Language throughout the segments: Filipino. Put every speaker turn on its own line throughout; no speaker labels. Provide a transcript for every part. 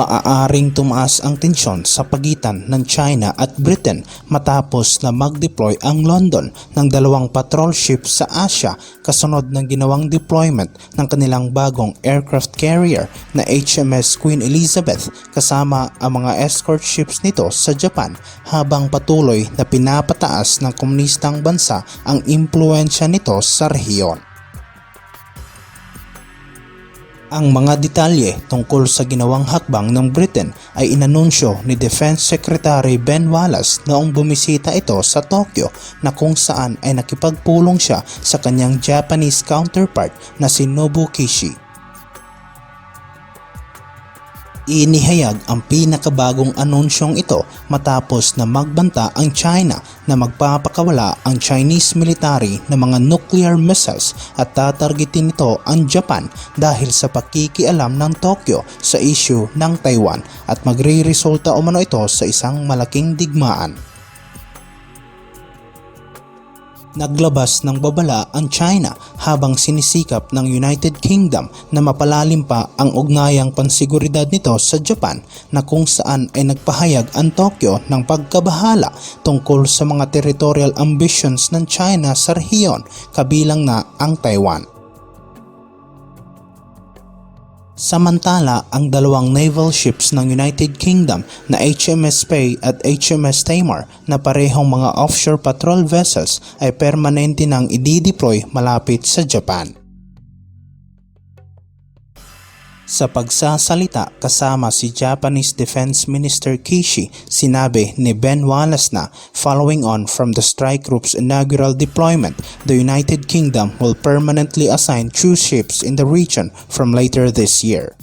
maaaring tumaas ang tensyon sa pagitan ng China at Britain matapos na mag-deploy ang London ng dalawang patrol ship sa Asia kasunod ng ginawang deployment ng kanilang bagong aircraft carrier na HMS Queen Elizabeth kasama ang mga escort ships nito sa Japan habang patuloy na pinapataas ng komunistang bansa ang impluensya nito sa rehiyon. Ang mga detalye tungkol sa ginawang hakbang ng Britain ay inanunsyo ni Defense Secretary Ben Wallace noong bumisita ito sa Tokyo na kung saan ay nakipagpulong siya sa kanyang Japanese counterpart na si Nobu Kishi. Inihayag ang pinakabagong anunsyong ito matapos na magbanta ang China na magpapakawala ang Chinese military ng mga nuclear missiles at tatargetin nito ang Japan dahil sa pakikialam ng Tokyo sa issue ng Taiwan at magre-resulta umano ito sa isang malaking digmaan. Naglabas ng babala ang China habang sinisikap ng United Kingdom na mapalalim pa ang ugnayang pansiguridad nito sa Japan na kung saan ay nagpahayag ang Tokyo ng pagkabahala tungkol sa mga territorial ambitions ng China sa rehiyon kabilang na ang Taiwan. Samantala, ang dalawang naval ships ng United Kingdom na HMS Spey at HMS Tamar na parehong mga offshore patrol vessels ay permanente nang idideploy malapit sa Japan. Sa pagsasalita kasama si Japanese Defense Minister Kishi, sinabi ni Ben Wallace na following on from the strike group's inaugural deployment, the United Kingdom will permanently assign cruise ships in the region from later this year.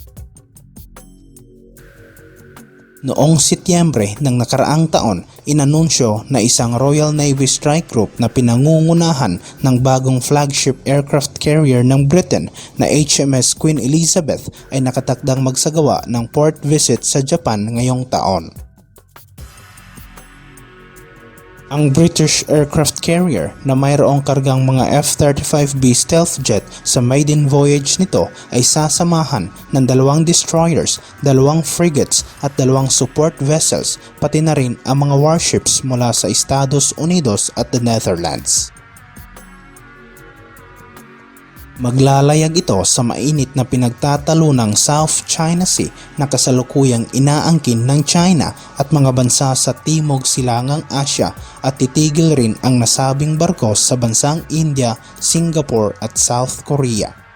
Noong Setyembre ng nakaraang taon, inanunsyo na isang Royal Navy strike group na pinangungunahan ng bagong flagship aircraft carrier ng Britain na HMS Queen Elizabeth ay nakatakdang magsagawa ng port visit sa Japan ngayong taon. Ang British aircraft carrier na mayroong kargang mga F-35B stealth jet sa maiden voyage nito ay sasamahan ng dalawang destroyers, dalawang frigates at dalawang support vessels pati na rin ang mga warships mula sa Estados Unidos at the Netherlands. Maglalayag ito sa mainit na pinagtatalunang South China Sea na kasalukuyang inaangkin ng China at mga bansa sa Timog Silangang Asya at titigil rin ang nasabing barko sa bansang India, Singapore at South Korea.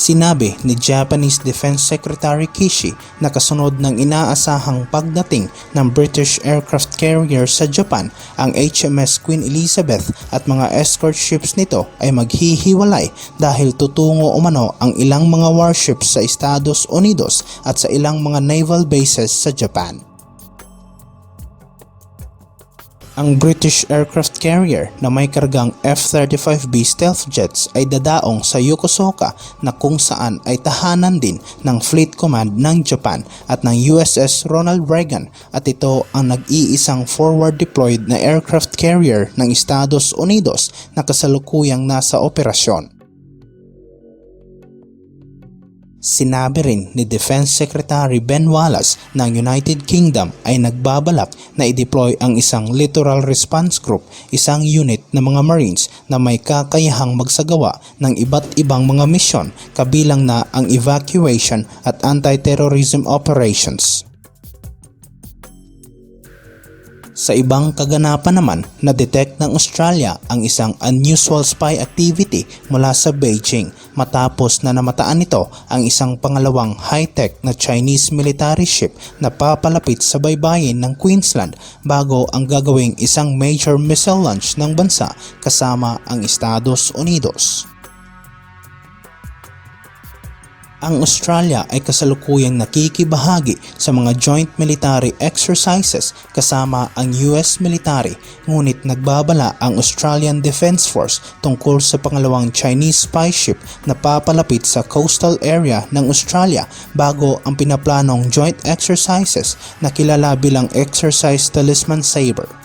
Sinabi ni Japanese Defense Secretary Kishi na kasunod ng inaasahang pagdating ng British aircraft carrier sa Japan, ang HMS Queen Elizabeth at mga escort ships nito ay maghihiwalay dahil tutungo umano ang ilang mga warships sa Estados Unidos at sa ilang mga naval bases sa Japan. Ang British aircraft carrier na may kargang F-35B stealth jets ay dadaong sa Yokosuka na kung saan ay tahanan din ng Fleet Command ng Japan at ng USS Ronald Reagan at ito ang nag-iisang forward deployed na aircraft carrier ng Estados Unidos na kasalukuyang nasa operasyon. Sinabi rin ni Defense Secretary Ben Wallace ng United Kingdom ay nagbabalak na i-deploy ang isang Littoral Response Group, isang unit ng mga Marines na may kakayahang magsagawa ng iba't ibang mga misyon kabilang na ang evacuation at anti-terrorism operations. Sa ibang kaganapan naman, na-detect ng Australia ang isang unusual spy activity mula sa Beijing matapos na namataan nito ang isang pangalawang high-tech na Chinese military ship na papalapit sa baybayin ng Queensland bago ang gagawing isang major missile launch ng bansa kasama ang Estados Unidos. Ang Australia ay kasalukuyang nakikibahagi sa mga joint military exercises kasama ang US military ngunit nagbabala ang Australian Defence Force tungkol sa pangalawang Chinese spy ship na papalapit sa coastal area ng Australia bago ang pinaplanong joint exercises na kilala bilang Exercise Talisman Sabre.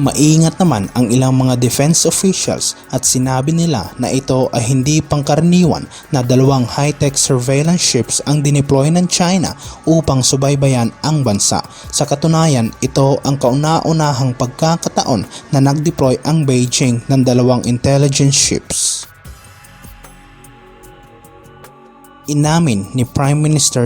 Maingat naman ang ilang mga defense officials at sinabi nila na ito ay hindi pangkaraniwan na dalawang high-tech surveillance ships ang dineploy ng China upang subaybayan ang bansa. Sa katunayan, ito ang kauna-unahang pagkakataon na nag-deploy ang Beijing ng dalawang intelligence ships. Inamin ni Prime Minister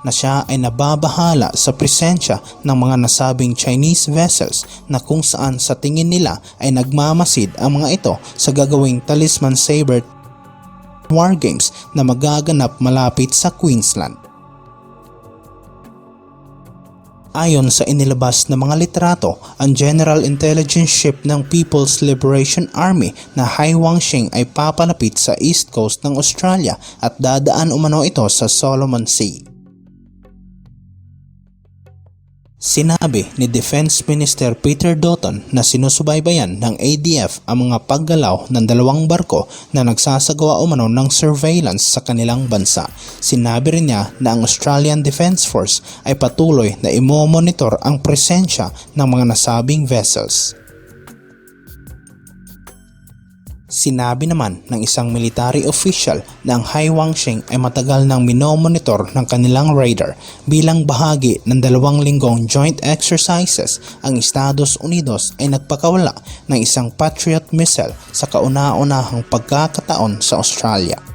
na siya ay nababahala sa presensya ng mga nasabing Chinese vessels na kung saan sa tingin nila ay nagmamasid ang mga ito sa gagawing Talisman Saber War Games na magaganap malapit sa Queensland. Ayon sa inilabas na mga litrato, ang General Intelligence Ship ng People's Liberation Army na Hai Wangxing ay papalapit sa east coast ng Australia at dadaan umano ito sa Solomon Sea. Sinabi ni Defense Minister Peter Dutton na sinusubaybayan ng ADF ang mga paggalaw ng dalawang barko na nagsasagawa umano ng surveillance sa kanilang bansa. Sinabi rin niya na ang Australian Defence Force ay patuloy na imomonitor ang presensya ng mga nasabing vessels. Sinabi naman ng isang military official na ang Hai Wangxing ay matagal nang minomonitor ng kanilang radar bilang bahagi ng dalawang linggong joint exercises ang Estados Unidos ay nagpakawala ng isang Patriot missile sa kauna-unahang pagkakataon sa Australia.